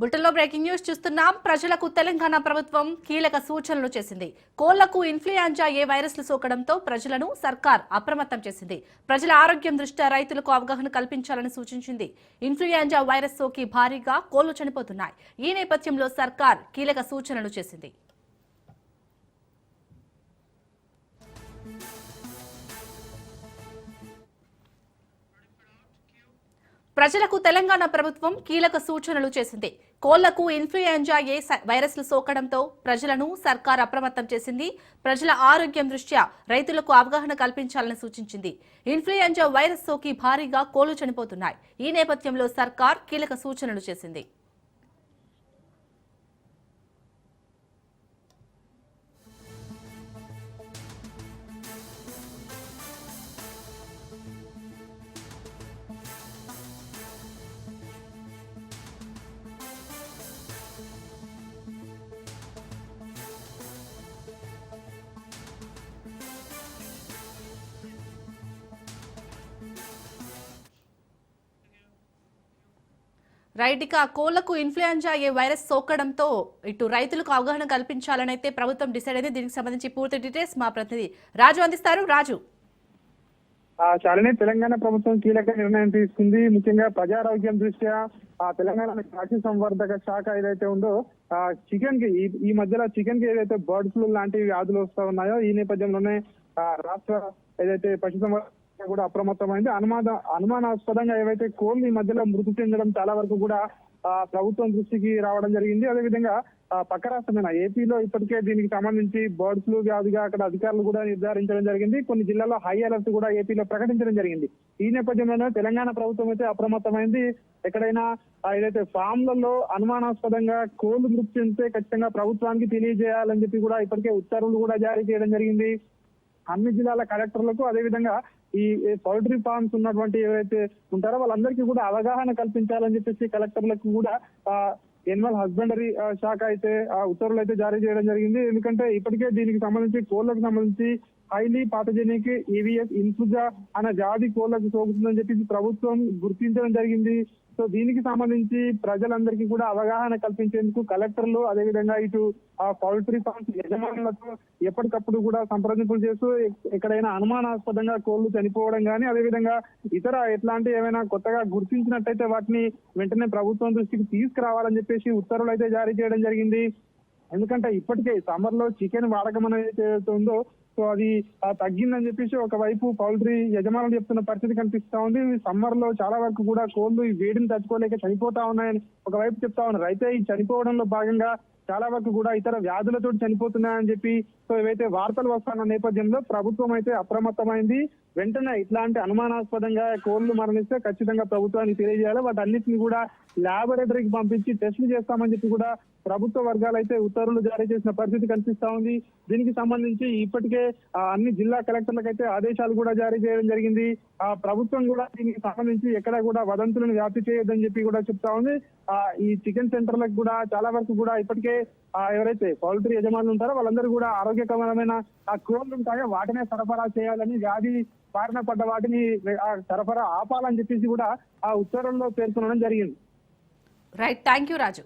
బులెటిన్లో breaking news చూస్తున్నాం. ప్రజలకు తెలంగాణ ప్రభుత్వం కీలక సూచనలు చేసింది. కోళ్ళకు ఇన్ఫ్లుయెంజా ఏ వైరస్లు సోకడంతో ప్రజలను సర్కార్ అప్రమత్తం చేసింది. ప్రజల ఆరోగ్యం దృష్ట్యా రైతులకు అవగాహన కల్పించాలని సూచించింది. ఇన్ఫ్లుయెంజా వైరస్ సోకి భారీగా కోళ్ళు చనిపోతున్నాయి. ఈ నేపథ్యంలో సర్కార్ కీలక సూచనలు చేసింది. ప్రజలకు తెలంగాణ ప్రభుత్వం కీలక సూచనలు చేసింది. కోళ్ళకు ఇన్ఫ్లుయెంజా ఏ స- వైరస్లు సోకడంతో ప్రజలను సర్కార్ అప్రమత్తం చేసింది. ప్రజల ఆరోగ్యం దృష్ట్యా రైతులకు అవగాహన కల్పించాలని సూచించింది. ఇన్ఫ్లుయెంజా వైరస్ సోకి భారీగా కోళ్ళు చనిపోతున్నాయి. ఈ నేపథ్యంలో సర్కార్ కీలక సూచనలు చేసింది. రైట్ ఇక కోళ్ళకు ఇన్ఫ్లుయెంజా ఏ వైరస్ సోకడంతో ఇటు రైతులకు అవగాహన కల్పించాలని అయితే ప్రభుత్వం డిసైడ్ అయింది. దీనికి సంబంధించి పూర్తి డీటెయిల్స్ మా ప్రతినిధి రాజు అందిస్తారు. రాజు. చాలానే తెలంగాణ ప్రభుత్వం కీలక నిర్ణయం తీసుకుంది. ముఖ్యంగా ప్రజారోగ్యం దృష్ట్యా ఆ తెలంగాణ పశు సంవర్ధక శాఖ ఏదైతే ఉందో ఆ చికెన్కి ఈ మధ్యలో చికెన్కి ఏదైతే బర్డ్ ఫ్లూ లాంటి వ్యాధులు వస్తా ఉన్నాయో ఈ నేపథ్యంలోనే రాష్ట్ర ఏదైతే పశు సంవర్ధక కూడా అప్రమత్తమైంది. అనుమాన అనుమానాస్పదంగా ఏవైతే కోళ్ళు ఈ మధ్యలో మృతి చెందడం చాలా వరకు కూడా ఆ ప్రభుత్వం దృష్టికి రావడం జరిగింది. అదేవిధంగా పక్క రాష్ట్రమైన ఏపీలో ఇప్పటికే దీనికి సంబంధించి బర్డ్ ఫ్లూ వ్యాధిగా అక్కడ అధికారులు కూడా నిర్ధారించడం జరిగింది. కొన్ని జిల్లాల్లో హై అలర్ట్ కూడా ఏపీలో ప్రకటించడం జరిగింది. ఈ నేపథ్యంలోనే తెలంగాణ ప్రభుత్వం అయితే అప్రమత్తమైంది. ఎక్కడైనా ఏదైతే ఫామ్లలో అనుమానాస్పదంగా కోళ్ళు మృతి చెందితే ఖచ్చితంగా ప్రభుత్వానికి తెలియజేయాలని చెప్పి కూడా ఇప్పటికే ఉత్తర్వులు కూడా జారీ చేయడం జరిగింది. అన్ని జిల్లాల కలెక్టర్లకు అదేవిధంగా ఈ పౌల్ట్రీ ఫార్మ్స్ ఉన్నటువంటి ఏవైతే ఉంటారో వాళ్ళందరికీ కూడా అవగాహన కల్పించాలని చెప్పేసి కలెక్టర్లకు కూడా ఆ ఎనిమల్ హస్బెండరీ శాఖ అయితే ఆ ఉత్తర్వులు అయితే జారీ చేయడం జరిగింది. ఎందుకంటే ఇప్పటికే దీనికి సంబంధించి కోళ్ళకు సంబంధించి హైలీ పాథజెనిక్ ఈవీఎస్ ఇన్ఫ్లుజా అనే వ్యాధి కోళ్ళకు సోకుతుందని చెప్పేసి ప్రభుత్వం గుర్తించడం జరిగింది. సో దీనికి సంబంధించి ప్రజలందరికీ కూడా అవగాహన కల్పించేందుకు కలెక్టర్లు అదేవిధంగా ఇటు ఆ పౌల్ట్రీ ఫార్మ్స్ యజమానులతో ఎప్పటికప్పుడు కూడా సంప్రదింపులు చేస్తూ ఎక్కడైనా అనుమానాస్పదంగా కోళ్ళు చనిపోవడం కానీ అదేవిధంగా ఇతర ఎట్లాంటి ఏమైనా కొత్తగా గుర్తించినట్టయితే వాటిని వెంటనే ప్రభుత్వం దృష్టికి తీసుకురావాలని చెప్పేసి ఉత్తర్వులు అయితే జారీ చేయడం జరిగింది. ఎందుకంటే ఇప్పటికే సమ్మర్లో చికెన్ వాడకం అనేది ఉందో సో అది తగ్గిందని చెప్పేసి ఒకవైపు పౌల్ట్రీ యజమానులు చెప్తున్న పరిస్థితి కనిపిస్తా ఉంది. సమ్మర్లో చాలా వరకు కూడా కోళ్ళు ఈ వేడిని తట్టుకోలేక చనిపోతా ఉన్నాయని ఒకవైపు చెప్తా ఉన్నారు. అయితే ఈ చనిపోవడంలో భాగంగా చాలా వరకు కూడా ఇతర వ్యాధులతో చనిపోతున్నాయని చెప్పి సో ఏవైతే వార్తలు వస్తున్న నేపథ్యంలో ప్రభుత్వం అయితే అప్రమత్తమైంది. వెంటనే ఇట్లాంటి అనుమానాస్పదంగా కోళ్ళు మరణిస్తే ఖచ్చితంగా ప్రభుత్వానికి తెలియజేయాలి. వాటి అన్నింటిని కూడా ల్యాబొరేటరీకి పంపించి టెస్టులు చేస్తామని చెప్పి కూడా ప్రభుత్వ వర్గాలు అయితే ఉత్తర్వులు జారీ చేసిన పరిస్థితి కనిపిస్తా ఉంది. దీనికి సంబంధించి ఇప్పటికే ఆ, అన్ని జిల్లా కలెక్టర్లకైతే ఆదేశాలు కూడా జారీ చేయడం జరిగింది. ఆ ప్రభుత్వం కూడా దీనికి సంబంధించి ఎక్కడ కూడా వదంతులను వ్యాప్తి చేయొద్దని చెప్పి కూడా చెప్తా ఉంది. ఆ ఈ చికెన్ సెంటర్లకు కూడా చాలా వరకు కూడా ఇప్పటికే ఎవరైతే పౌల్ట్రీ యజమానులు ఉంటారో వాళ్ళందరూ కూడా ఆరోగ్యకరమైన ఆ క్రోన్లు ఉంటాయో వాటినే సరఫరా చేయాలని వ్యాధి బారిన పడ్డ వాటిని సరఫరా ఆపాలని చెప్పేసి కూడా ఆ ఉత్తర్వుల్లో పేర్కొనడం జరిగింది. Right thank you Raju